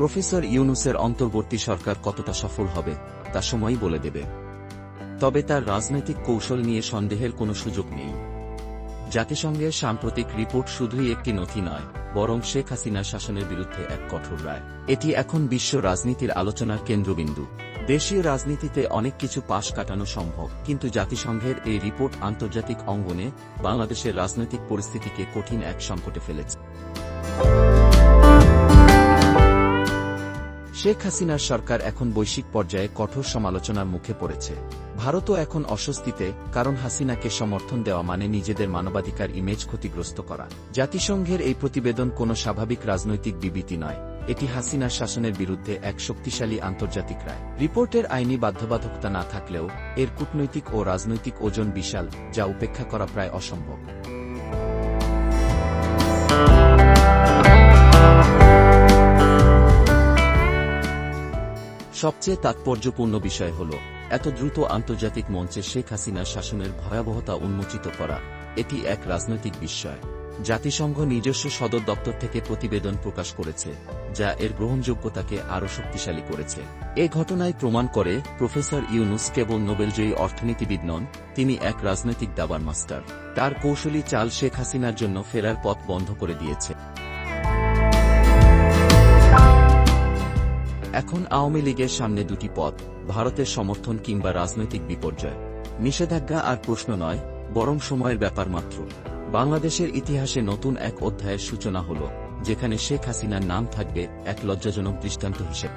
Professor ইউনুসের অন্তর্বর্তী সরকার কতটা সফল হবে, তা সময়ই বলে দেবে। তবে তার রাজনৈতিক কৌশল নিয়ে সন্দেহের কোনো সুযোগ নেই। জাতিসংঘের সাম্প্রতিক রিপোর্ট শুধুই একটি নথি নয়, বরং শেখ হাসিনার শাসনের বিরুদ্ধে এক কঠোর রায়। এটি এখন বিশ্ব রাজনীতির আলোচনার কেন্দ্রবিন্দু। দেশীয় রাজনীতিতে অনেক কিছু পাশ কাটানো সম্ভব, কিন্তু জাতিসংঘের এই রিপোর্ট আন্তর্জাতিক অঙ্গনে বাংলাদেশের রাজনৈতিক পরিস্থিতিকে কঠিন এক সংকটে ফেলেছে। শেখ হাসিনার সরকার এখন বৈশ্বিক পর্যায়ে কঠোর সমালোচনার মুখে পড়েছে। ভারতও এখন অস্বস্তিতে, কারণ হাসিনাকে সমর্থন দেওয়া মানে নিজেদের মানবাধিকার ইমেজ ক্ষতিগ্রস্ত করা। জাতিসংঘের এই প্রতিবেদন কোনো স্বাভাবিক রাজনৈতিক বিবৃতি নয়। এটি হাসিনার শাসনের বিরুদ্ধে এক শক্তিশালী আন্তর্জাতিক রায়। রিপোর্টের আইনি বাধ্যবাধকতা না থাকলেও, এর কূটনৈতিক ও রাজনৈতিক ওজন বিশাল, যা উপেক্ষা করা প্রায় অসম্ভব। সবচেয়ে তাৎপর্যপূর্ণ বিষয় হল, এত দ্রুত আন্তর্জাতিক মঞ্চে শেখ হাসিনার শাসনের ভয়াবহতা উন্মোচিত করা, এটি এক রাজনৈতিক বিস্ময় জাতিসংঘ নিজস্ব সদর দপ্তর থেকে প্রতিবেদন প্রকাশ করেছে, যা এর গ্রহণযোগ্যতাকে আরও শক্তিশালী করেছে। এ ঘটনায় প্রমাণ করে, প্রফেসর ইউনুস কেবল নোবেলজয়ী অর্থনীতিবিদ নন, তিনি এক রাজনৈতিক দাবার মাস্টার তার কৌশলী চাল শেখ হাসিনার জন্য ফেরার পথ বন্ধ করে দিয়েছে। এখন আওয়ামী লীগের সামনে দুটি পথ, ভারতের সমর্থন কিংবা রাজনৈতিক বিপর্যয়। নিষেধাজ্ঞা আর প্রশ্ন নয়, বরং সময়ের ব্যাপার মাত্র। বাংলাদেশের ইতিহাসে নতুন এক অধ্যায়ের সূচনা হল, যেখানে শেখ হাসিনার নাম থাকবে এক লজ্জাজনক দৃষ্টান্ত হিসেবে।